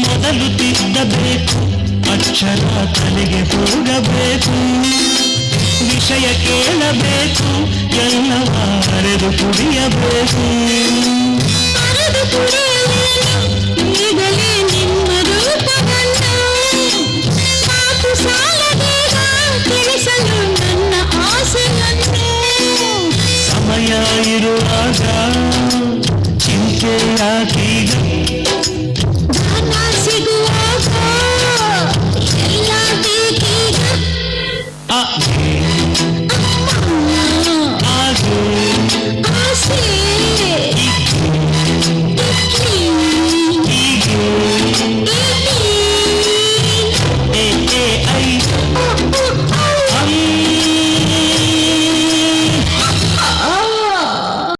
ಮೊದಲು ತಿದ್ದಬೇಕು ಅಕ್ಷರ ತಲೆಗೆ ಬೋ ಆಶಯ ಕೇಳಬೇಕು ಎಲ್ಲವ ಅರೆದು ಕುಡಿಯಬೇಕು ಸಮಯ ಇರುವಾಗ ಚಿಂತೆಯಾಗೀಗ ಸಿಗುವಾಗ ಎಲ್ಲ ಆ